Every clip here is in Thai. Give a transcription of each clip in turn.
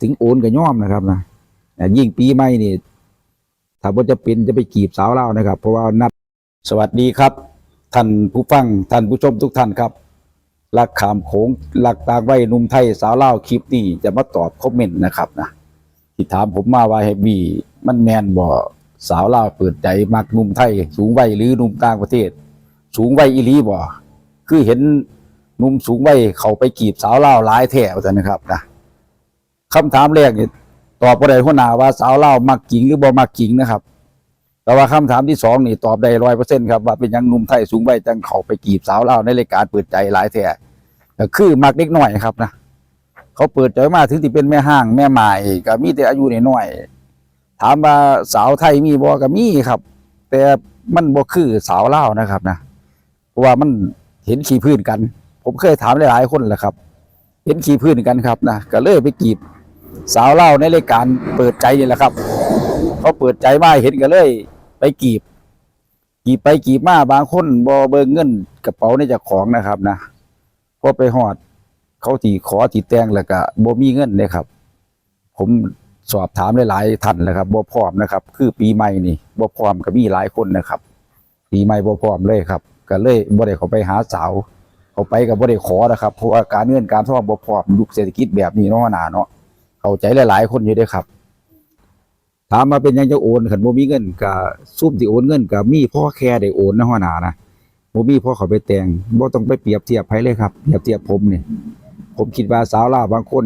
ถึงโอนก็ย่อมนะครับนะยิ่งปีใหม่นี่ถ้าบ่จะเป็นจะไปจีบสาวเล่านะครับ เพราะว่านัดสวัสดีครับ ท่านผู้ฟังท่านผู้ชมทุกท่านครับลักขามโขงหลักตางไว้นุ่มไทยสาวเล่าคลิปนี้จะมาตอบคอมเมนต์นะครับนะที่ถามผมมาว่าเฮบบี้มันแมนบ่สาวเล่าเปิดใจมักนุ่มไทย สูงวัยหรือนุ่มต่างประเทศ สูงวัยอีลีบ่คือเห็นนุ่มสูงวัยเขาไปกีบสาวเล่าหลายแถวแต่นะครับนะ คำถามแรกนี่ตอบบ่ได้หัวหน้าว่าสาวเล่ามักจริงหรือบ่มักจริงนะครับ แต่ว่าคำถามที่สองนี่ตอบได้ร้อยเปอร์เซ็นครับว่าเป็นยังหนุ่มไทยสูงวัยจังเขาไปกีบสาวเล่าในรายการเปิดใจหลายแท้ก็คือมักเด็กหน่อยครับนะเขาเปิดใจมาถึงที่เป็นแม่ห้างแม่หมายก็มีแต่อายุน้อยถามว่าสาวไทยมีบ่ก็มีครับ แต่มันบ่คือสาวเล่านะครับนะเพราะว่ามันเห็นขี้พื้นกัน ผมเคยถามหลายๆคนแหละครับ เห็นขี้พื้นกันครับนะก็เลยไปกีบ สาวเล่าในรายการเปิดใจนี่แหละครับ เขาเปิดใจมาเห็นกันเลย ไปกีบ กีบไปกีบมาบางคนบอเบิงเงินกระเป๋าในจ้าของนะครับนะพอไปหอด เขาตีขอตีแตงแล้วก็บ่มีเงินเลยครับ ผมสอบถามหลายๆท่านแล้วครับบ่พร้อมนะครับ คือปีใหม่นี่บ่พร้อมก็มีหลายคนนะครับ ปีใหม่บ่พร้อมเลยครับ ก็เลยบ่ได้เขาไปหาสาวเขาไปก็บ่ได้ขอนะครับเพราะว่าการเงินการท่องบ่พร้อมยุคเศรษฐกิจแบบนี้เนาะหนาเนาะ เข้าใจหลาย ๆ คนอยู่ด้อครับ ถามมาเป็นยังจะโอนขันบ่มีเงินก็ซุ่มที่โอนเงินก็มีพ่อแค่ได้โอนนะหัวหน้านะบ่มีพ่อเขาไปแต่งบ่ต้องไปเปรียบเทียบไผเลยครับเปรียบเทียบผมเนี่ยผมคิดว่าสาวลาวบางคน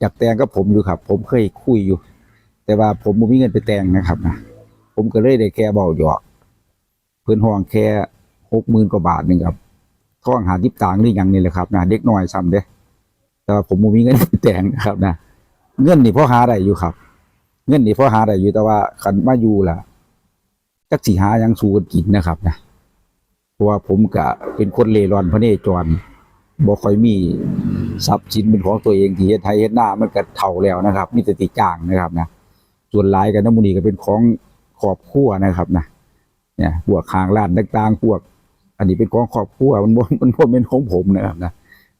อยากแต่งกับผมอยู่ครับ ผมเคยคุยอยู่ แต่ว่าผมบ่มีเงินไปแต่งนะครับนะผมก็เลยได้แค่เบาหยอกเพิ่อนห้องแค่60,000กว่าบาทหนึงครับท้องหาทิปต่างค์หรือหยังนี่แหละครับนะเด็กน้อยซ้ำเด้แต่ว่าผมบ่มีเงินไปแต่งนะครับนะ เงินนี่พอหาได้อยู่ครับ เงินนี่พอหาได้อยู่แต่ว่าคันมาอยู่ล่ะจักสิหายังสู้กันกินนะครับนะเพราะว่าผมก็เป็นคนเลร่อนพระเนจรบ่ค่อยมีทรัพย์สินเป็นของตัวเองที่เฮ็ดไทยเฮ็ดหน้ามันก็เฒ่าแล้วนะครับ มีแต่ติจ้างนะครับนะส่วนหลายกันน้ำมูนีก็เป็นของครอบครัวนะครับนะเนี่ยพวกข้างร้านต่างๆพวก อันนี้เป็นของครอบครัวมันบ่มันบ่เป็นของผมนะครับนะ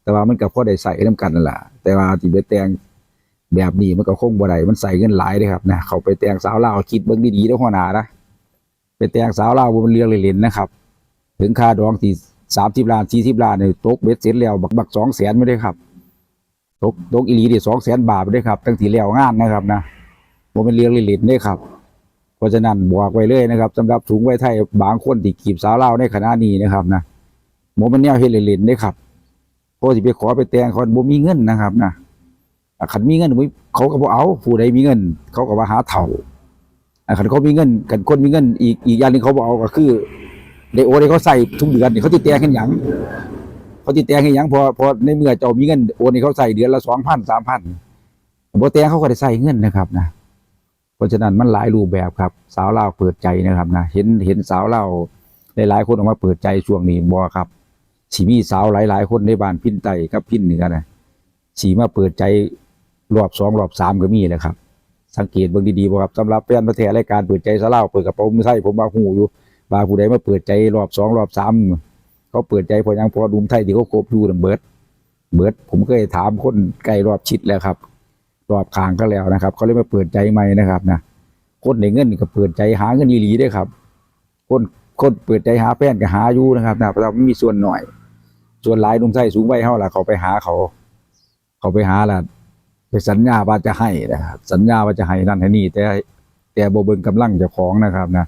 แต่ว่ามันก็พอได้ใส่นํกันนั่นล่ะแต่ว่าที่ไปแต่ง แบบนี้มันก็คงบ่ได้มันใส่เงินหลายเด้ครับนะเขาไปแต่งสาวลาวคิดเบิ่งดีๆเด้อหัวหน้านะไปแต่งสาวลาวบ่มันเรืองเล่นๆนะครับ ถึงค่าดองที่30ล้าน40ล้านเนี่ยตกเบ็ดเสร็จแล้วบักบัก200,000ไม่ได้ครับตกตกอีหลีนี่200,000บาทไม่ได้ครับ ตั้งที่แล้วงานนะครับนะบ่เป็นเรื่องเล่นๆเด้ครับเพราะฉะนั้นบอกไว้เลยนะครับสำหรับสูงไวัยไทยบางคนที่กีบสาวลาวในขณะนี้นะครับนะบ่แมันแนวเฮ็ดเลนๆเด้ครับเพราะสิไปขอไปแต่งเขาบ่มีเงินนะครับนะ อะคันมีเงินเขาก็บ่เอาผู้ใดมีเงิน เขาก็ว่าหาเถ่าอะคันเขามีเงินกันคนมีเงิน อีกอีกอย่างหนึงเขาบ่เอาก็คือได้โอได้เขาใส่ทุกเดือนเขาติดแตงกันหยังเขาติดแตงกันหยังพอพอในเมื่อเจ้ามีเงินโอนให้เขาใส่เดือนละ2,000 3,000บ่แตงเขาก็ได้ใส่เงินนะครับนะเพราะฉะนั้นมันหลายรูปแบบครับ สาวเล่าเปิดใจนะครับนะเห็นเห็นสาวเล่าวหลายๆคนออกมาเปิดใจช่วงนี้บ่ครับสิมีสาวหลายๆ คนในบ้านพินไตกับพินเหนือนะสีมาเปิดใจ รอบสองรอบสามก็มีแหละครับ สังเกตเบิ่งดีๆบ่ครับสำหรับแฟนประเทศรายการเปิดใจสลาเปิดกระเป๋ามือใส่ผมว่าหูอยู่ว่าผู้ใดมาเปิดใจรอบสองรอบสามเขาเปิดใจเพอยังพอดุมไทยที่เขาคบอยู่น่ะเบิดเบิดผมเคยถามคนใกล้รอบชิดแล้วครับ รอบคางก็แล้วนะครับ เขาเลยมาเปิดใจใหม่นะครับนะคนในเงินก็เปิดใจหาเงินอีหลีได้ครับ คนคนเปิดใจหาแฟนก็หาอยู่นะครับนะแต่ว่ามันมีส่วนหน่อย ส่วนหลายหนุ่มไทยสูงวัยเฮาล่ะเขาไปหาเขา เขาไปหาล่ะ ไปสัญญาว่าจะให้นะครับ สัญญาว่าจะให้นั่นให้นี่ แต่แต่บ่เบิงกำลังเจ้าของนะครับนะ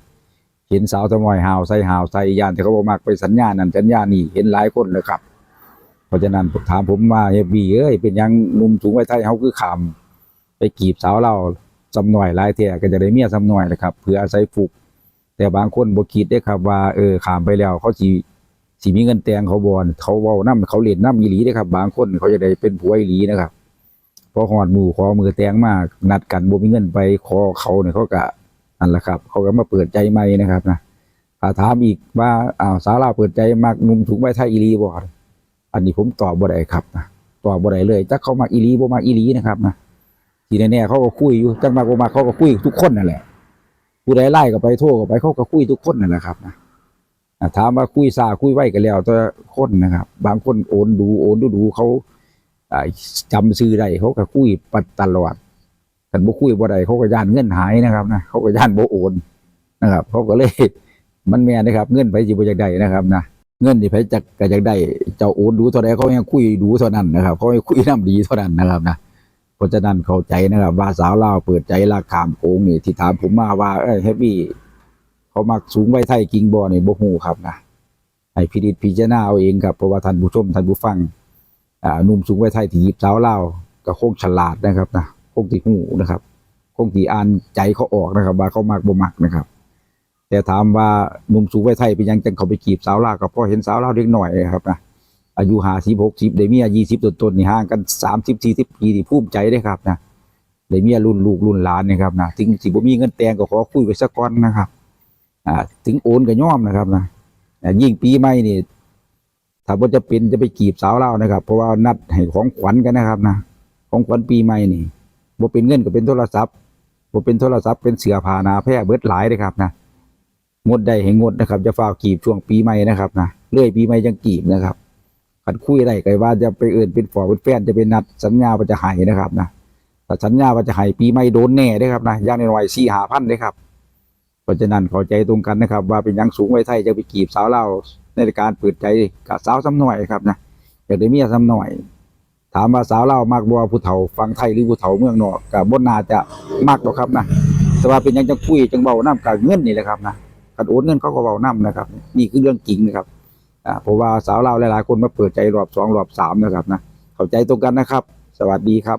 เห็นสาวตะมอยหาวใส่หาวใส่ยานที่เขาบ่มักไปสัญญานั่นสัญญานี่เห็นหลายคนเลยครับ เพราะฉะนั้นถามผมว่าเฮยบีเอ้ยเป็นยังนุ่มสูงวัยไทยเฮาคือขามไปกีบสาวเราสำหน่อยหลายเที่ยก็จะได้เมียสำหน่อยแหละครับเพื่ออาศัยฟุก แต่บางคนบ่คิดได้ครับว่าเออขามไปแล้วเขาสิสิมีเงินแตงเขาบ่เขาเว้านํเขาเล่นนํอีหลีเด้ครับ บางคนเขาจะได้เป็นผัวอีหลีนะครับ พอหอดหมู่ขอมือแตงมากนัดกันบ่มีเงินไปขอเขาเนี่ยเขาก็นั่นแหละครับ เขาก็มาเปิดใจใหม่นะครับนะถ้าถามอีกว่าอ้าวสาวลาเปิดใจมากหนุ่มสูงวัยไทยอีหลีบ่อันนี้ผมตอบบ่ได้ครับนะตอบบ่ได้เลยจักเขามาอีหลีบ่มาอีหลีนะครับนะทีแน่ๆเขาก็คุยอยู่จังมาบ่มาเขาก็คุยทุกคนนั่นแหละผู้ใดไล่ก็ไปโทรก็ไปเขาก็คุยทุกคนนั่นแหละครับนะถามว่าคุยซาคุยไว้กันแล้วแต่คนนะครับ บางคนโอนดูโอนดูดูเขา จำซื้อได้เขาก็คุยปัดตลอดกันบ่คุยบ่ได้เขาก็ย่านเงินหายนะครับนะเขาก็ย่านบ่โอนนะครับเขาก็เลยมันแม่นะครับ เงินไปสิบ่อยากได้นะครับนะเงินนี่ไผจักก็อยากได้เจ้าโอนดูเท่าใดเขายังคุยดูเท่านั้นนะครับเขาคุยน้ำดีเท่านั้นนะครับนะเพราะฉะนั้นเข้าใจนะครับว่าสาวลาวเปิดใจลากขามโค้งนี่ที่ถามผมมาว่าเอ้ยแฮปปี้เขามักสูงไว้ไทยกิงบ่นี่บ่ฮู้ครับนะให้พินิจพิจารณาเอาเองครับเพราะว่าท่านผู้ชมท่านผู้ฟัง หนุ่มสูงไวัยไทยที่หยิบสาวเล่าก็คงฉลาดนะครับนะคงที่หูนะครับ คงที่อ่านใจเขาออกนะครับ ว่าเขามักบ่มักนะครับ แต่ถามว่าหนุ่มสูงไวัยไทยเป็นยังจังเขาไปจีบสาวล่าก็พราะเห็นสาวเล่าเด็กหน่อยครับนะอายุหาสิบหกสิบได้เมียยี่สิบต้นๆนี่ห่างกันสามสิบสี่สิบปีนี่ภูมิใจได้ครับนะได้เมียรุ่นลูกรุ่นหลานนะครับนะถึงสิบ่มีเงินแต่งก็ขอคุยไปสักก่อนนะครับ อ่า ถึงโอนก็ย่อมนะครับนะยิ่งปีใหม่นี่ ถ้าบ่จะเป็นจะไปจีบสาวเล่านะครับ เพราะว่านัดให้ของขวัญกันนะครับนะของขวัญปีใหม่นี่บ่เป็นเงินก็เป็นโทรศัพท์บ่เป็นโทรศัพท์เป็นเสือผานาแพร่เบิดหลายเลยครับนะงดได้ให้งดนะครับ จะฝากจีบช่วงปีใหม่นะครับนะเรื่อยปีใหม่ยังจีบนะครับคันคุยได้ก็ว่าจะไปเอื่นเป็นฝอเป็นแฟนจะเป็นนัดสัญญาว่าจะให้นะครับนะถ้าสัญญาว่าจะให้ปีใหม่โดนแน่เด้ครับนะย่างน้อยๆ4 5พันเด้ครับเพราะฉะนั้นเข้าใจตรงกันนะครับ ว่าเป็นยังสูงไว้ไทยจะไปกีบสาวเล่า ในการเปิดใจกับสาวซ้ำหน่อยครับนะอยากได้เมียซ้ำหน่อย ถามว่าสาวเล่ามากบ่ว่าผู้เฒ่าฟังไทยหรือผู้เฒ่าเมืองนอกกับบนนาจะมากหรอกครับนะแต่ว่าเป็นยังจังคุยจังเบาน้ำกับเงินนี่แหละครับนะการโอนเงินเขาก็เบาน้ำนะครับ นี่คือเรื่องจริงนะครับอ่าเพราะว่าสาวเล่าหลายๆคนมาเปิดใจรอบสองรอบสามนะครับนะเข้าใจตรงกันนะครับ สวัสดีครับ